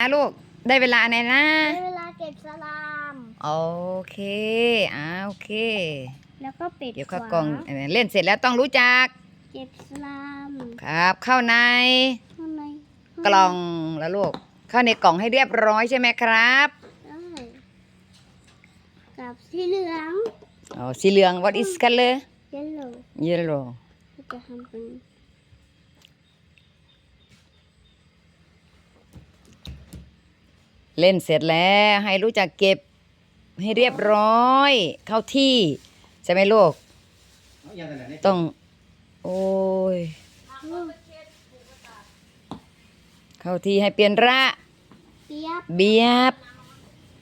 นะลูก ได้เวลาไหนนะได้เวลาเก็บสลาม โอเคอ่าโอเค แล้วก็ปิดเดี๋ยวเข้าฝกล่องเอ่อเล่นเสร็จแล้วต้องรู้จัก เก็บสลามครับ เข้าในข้างในกล่องแล้วลูก เข้าในกล่องให้เรียบร้อยใช่ไหมครับได้กับสีเหลืองอ๋อสีเหลือง what is color yellow yellow จะทำเป็น เล่นเสร็จแล้วให้รู้จักเก็บให้เรียบร้อย เข้าที่ ใช่ไหมลูกต้อง โอ้ย เข้าที่ให้เปลี่ยนระเปียบเบียบ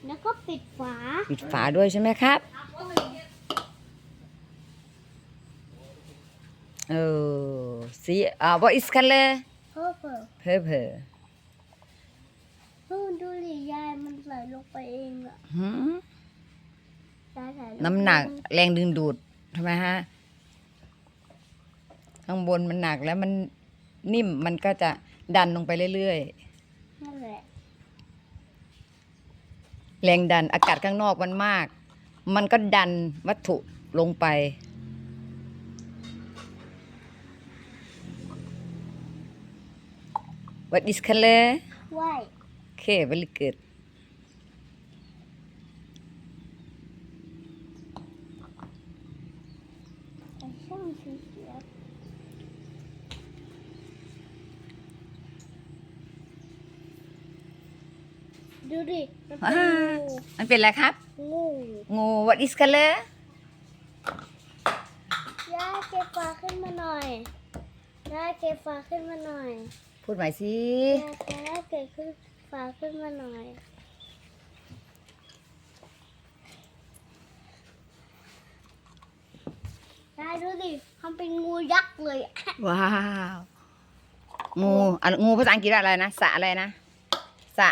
แล้วก็ปิดฝา ปิดฝาด้วยใช่ไหมครับ เออสีอ่า what is color เพิ่มเพิ่ม purple เพิ่มดูดิยายมันไหลลงไปเองอะหืมยายไหลลงไปน้ำหนักแรงดึงดูดทำไมฮะ ข้างบนมันหนักแล้วมันนิ่มมันก็จะดันลงไปเรื่อยนั่นแหละๆ แรงดันอากาศข้างนอกมันมาก มันก็ดันวัตถุลงไป What is color ว่าย Okay very good ไอช่าง สีเขียวดูดิมันเป็นอ่ามันเป็นอะไรครับ งู งู What is color ย่าเก็บฝาขึ้นมาหน่อยย่าเก็บฝาขึ้นมาหน่อย พูดใหม่สิย่าย่าเก็บขึ้น ฝาขึ้นมาหน่อยย่าดูดิทำเป็นงูยักษ์เลย ว้าว งูอะงูภาษาอังกฤษว่าอะไรนะสะอะไรนะสะ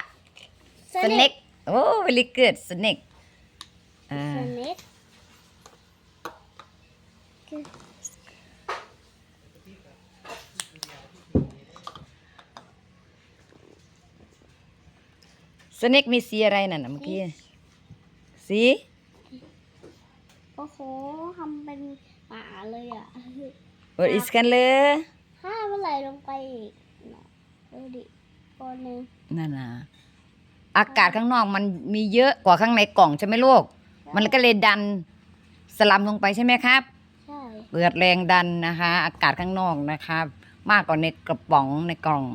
snake โอ้ very good snake อ่า สเน็ก snake มีสีอะไรน่ะนะเมื่อกี้ สีโอ้โหทำเป็นป่าเลยอะ What is color ถ้ามันไหลลงไปอีกนะดูดิคนหนึ่งนั่นนะอากาศข้างนอกมันมีเยอะกว่าข้างในกล่องใช่ไหมลูก มันก็เลยดันสลัมลงไปใช่ไหมครับใช่เปิดแรงดันนะคะ อากาศข้างนอกนะคะมากกว่าในกระป๋องในกล่อง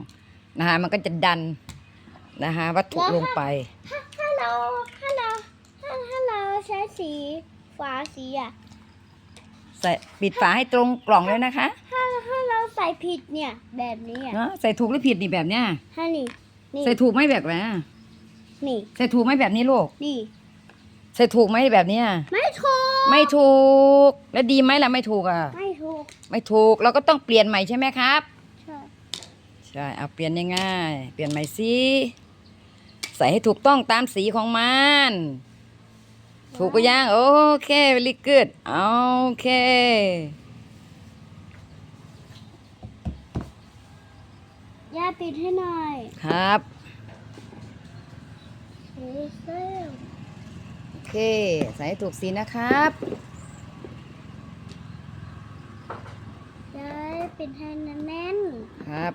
นะคะมันก็จะดัน นะคะวัตถุลงไป ถ้าถ้าเราถ้าเราถ้าถ้าเราใช้สีฟ้าสีอะใส่ปิดฝาให้ตรงกล่องเลยนะคะถ้าถ้าเราใส่ผิดเนี่ยแบบนี้อะเนาะใส่ถูกหรือผิดนี่แบบเนี้ยถ้านี่นี่ใส่ถูกไหมแบบไหนนี่ใส่ถูกไหมแบบนี้ลูกนี่ ใส่ถูกไหมแบบเนี้ยไม่ถูกไม่ถูก แล้วดีไหมล่ะไม่ถูกอะ ไม่ถูกไม่ถูกเราก็ต้องเปลี่ยนใหม่ใช่ไหมครับ ใช่ใช่เอาเปลี่ยนง่ายๆเปลี่ยนใหม่สิ ใส่ให้ถูกต้องตามสีของมัน ถูกก็ยังโอเค very good โอเคย่าปิดให้หน่อย ครับเฮ้ยเซลโอเค ใส่ให้ถูกสีนะครับย่าปิดให้แน่นครับ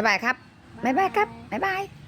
บ๊ายบายครับ บ๊ายบายครับ บ๊ายบาย